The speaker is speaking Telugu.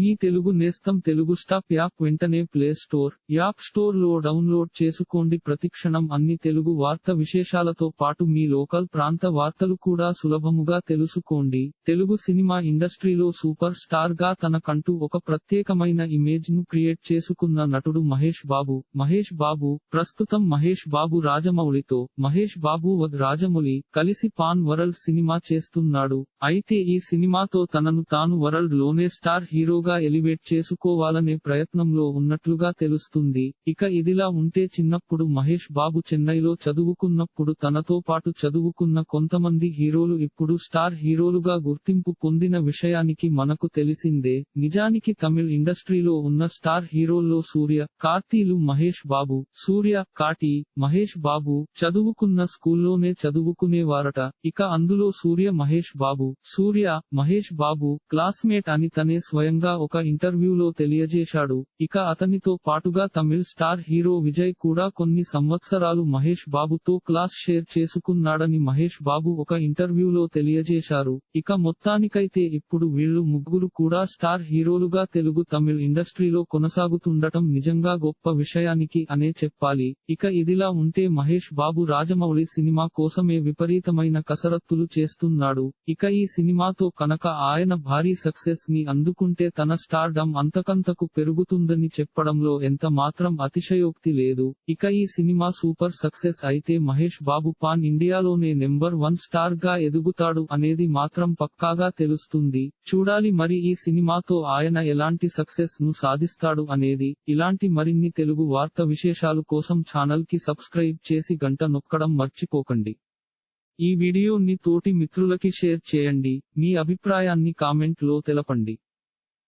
మీ తెలుగు నేస్తం తెలుగు స్టాప్ యాప్ వెంటనే ప్లే స్టోర్ యాప్ స్టోర్లో డౌన్లోడ్ చేసుకోండి. ప్రతిక్షణం అన్ని తెలుగు వార్త విశేషాలతో పాటు మీ లోకల్ ప్రాంత వార్తలు కూడా సులభముగా తెలుసుకోండి. తెలుగు సినిమా ఇండస్ట్రీలో సూపర్ స్టార్గా తనకంటూ ఒక ప్రత్యేకమైన ఇమేజ్ను క్రియేట్ చేసుకున్న నటుడు మహేష్ బాబు. మహేష్ బాబు ప్రస్తుతం మహేష్ బాబు రాజమౌళితో మహేష్ బాబు వద్ రాజమౌళి కలిసి పాన్ వరల్డ్ సినిమా చేస్తున్నాడు. అయితే ఈ సినిమాతో తనను తాను వరల్డ్లోనే స్టార్ హీరోగా ఎలివేట్ చేసుకోవాలనే ప్రయత్నంలో ఉన్నట్లుగా తెలుస్తుంది. ఇక ఇదిలా ఉంటే చిన్నప్పుడు మహేష్ బాబు చెన్నైలో చదువుకున్నప్పుడు తనతో పాటు చదువుకున్న కొంతమంది హీరోలు ఇప్పుడు స్టార్ హీరోలుగా గుర్తింపు పొందిన విషయానికి మనకు తెలిసిందే. నిజానికి తమిళ్ ఇండస్ట్రీలో ఉన్న స్టార్ హీరోల్లో సూర్య కార్తీలు మహేష్ బాబు సూర్య కాటి మహేష్ బాబు చదువుకున్న స్కూల్లోనే చదువుకునేవారట. ఇక అందులో సూర్య మహేష్ బాబు సూర్య మహేష్ బాబు క్లాస్మేట్ అని తనే స్వయంగా ఒక ఇంటర్వ్యూలో తెలియజేశాడు. ఇక అతనితో పాటుగా తమిళ్ స్టార్ హీరో విజయ్ కూడా కొన్ని సంవత్సరాలు మహేష్ బాబుతో క్లాస్ షేర్ చేసుకున్నాడని మహేష్ బాబు ఒక ఇంటర్వ్యూలో తెలియజేశారు. ఇక మొత్తానికైతే ఇప్పుడు వీళ్ళు ముగ్గురు కూడా స్టార్ హీరోలుగా తెలుగు తమిళ్ ఇండస్ట్రీలో కొనసాగుతుండటం నిజంగా గొప్ప విషయానికి అనే చెప్పాలి. ఇక ఇదిలా ఉంటే మహేష్ బాబు రాజమౌళి సినిమా కోసమే విపరీతమైన కసరత్తులు చేస్తున్నాడు. ఇక ఈ సినిమాతో కనుక ఆయన భారీ సక్సెస్ని అందుకుంటే తన స్టార్డమ్ అంతకంతకు పెరుగుతుందని చెప్పడంలో ఎంత మాత్రం అతిశయోక్తి లేదు. ఇక ఈ సినిమా సూపర్ సక్సెస్ అయితే మహేష్ బాబు పాన్ ఇండియాలోనే నెంబర్ వన్ స్టార్గా ఎదుగుతాడు అనేది మాత్రం పక్కాగా తెలుస్తుంది. చూడాలి మరి ఈ సినిమాతో ఆయన ఎలాంటి సక్సెస్ను సాధిస్తాడు అనేది. ఇలాంటి మరిన్ని తెలుగు వార్త విశేషాలు కోసం ఛానల్కి సబ్స్క్రైబ్ చేసి గంట నొక్కడం మర్చిపోకండి. ఈ వీడియోని తోటి మిత్రులకి షేర్ చేయండి. మీ అభిప్రాయాన్ని కామెంట్లో తెలపండి.